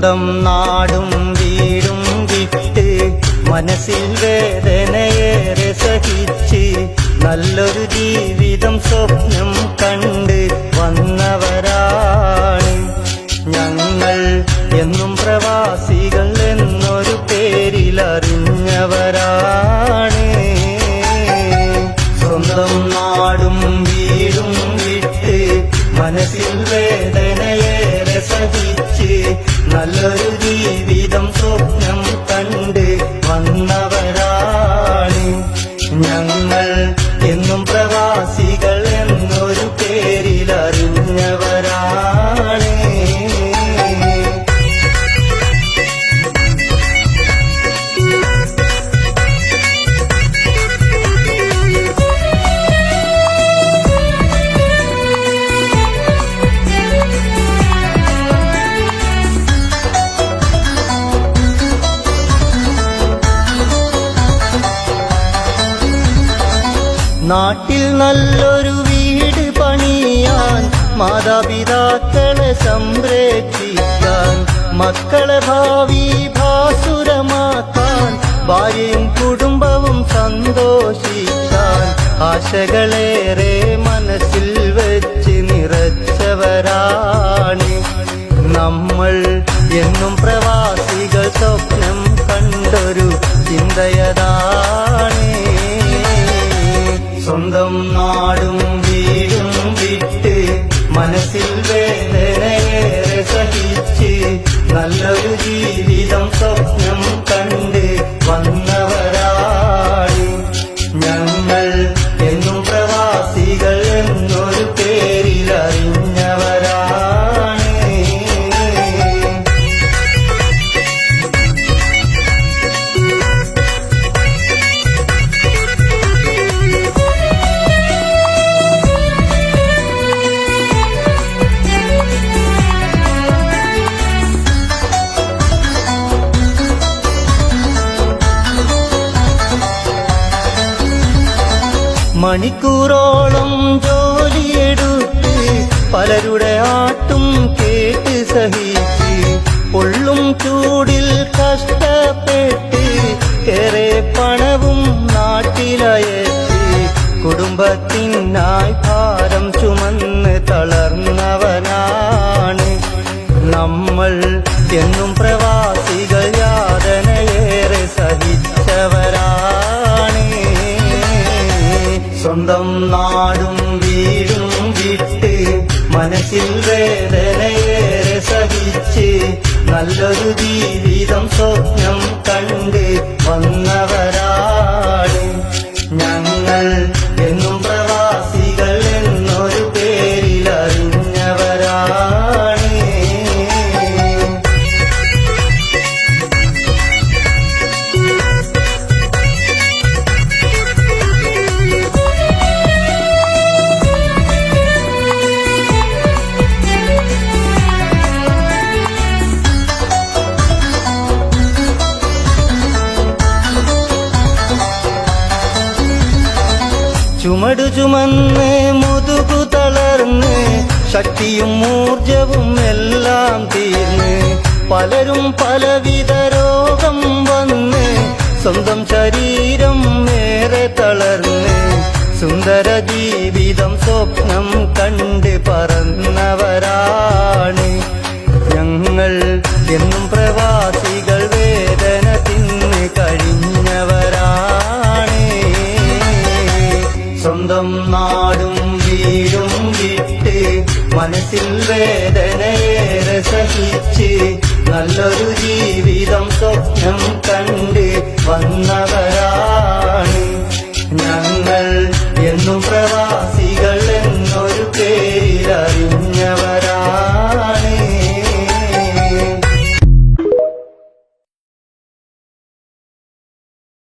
സ്വന്തം നാടും വീടും വിട്ട് മനസ്സിൽ വേദനയേറെ സഹിച്ച് നല്ലൊരു ജീവിതം സ്വപ്നം കണ്ട് നല്ലൊരു ജീവിതം സ്വപ്നം നാട്ടിൽ നല്ലൊരു വീട് പണിയാൻ മാതാപിതാക്കളെ സംരക്ഷിക്കാൻ മക്കളെ ഭാവി ഭാസുരമാക്കാൻ ഭാര്യയും കുടുംബവും സന്തോഷിക്കാൻ ആശകളേറെ മനസ്സിൽ വെച്ച് നിറച്ചവരാണ്. നമ്മൾ എന്നും പ്രവാസികൾ സ്വപ്നം കണ്ടൊരു ചിന്തയതാണ് സ്വന്തം നാടും വീടും വിട്ട് മനസ്സിൽ വേദനയേറെ മണിക്കൂറോളം ജോലിയെടുത്ത് പലരുടെ ആട്ടും കേട്ട് സഹിച്ച് പൊള്ളും ചൂടിൽ കഷ്ടപ്പെട്ട് ഏറെ പണവും നാട്ടിലയച്ച് കുടുംബത്തിനായി ഭാരം ചുമന്ന് തളർന്നവനാണ് നമ്മൾ എന്നും പ്രവാസികൾ സ്വന്തം നാടും വീടും വിട്ട് മനസ്സിൽ വേദനയേറെ സഹിച്ച് നല്ലൊരു ജീവിതം സ്വപ്നം കണ്ട് വന്നവരാണ് ചുമടു ചുമന്ന് മുതുകു തളർന്ന് ശക്തിയും ഊർജവും എല്ലാം തീർന്ന് പലരും പലവിധ രോഗം വന്ന് സ്വന്തം ശരീരം ഏറെ തളർന്ന് സുന്ദര ജീവിതം സ്വപ്നം കണ്ട് പറന്നവരാണ് സ്വന്തം നാടും വീടും വിട്ട് മനസ്സിൽ വേദനയേറെ സഹിച്ച് നല്ലൊരു ജീവിതം സ്വപ്നം കണ്ട് വന്നവരാണ് ഞങ്ങൾ എന്നും പ്രവാസികൾ എന്നൊരു പേരിലറിഞ്ഞവർ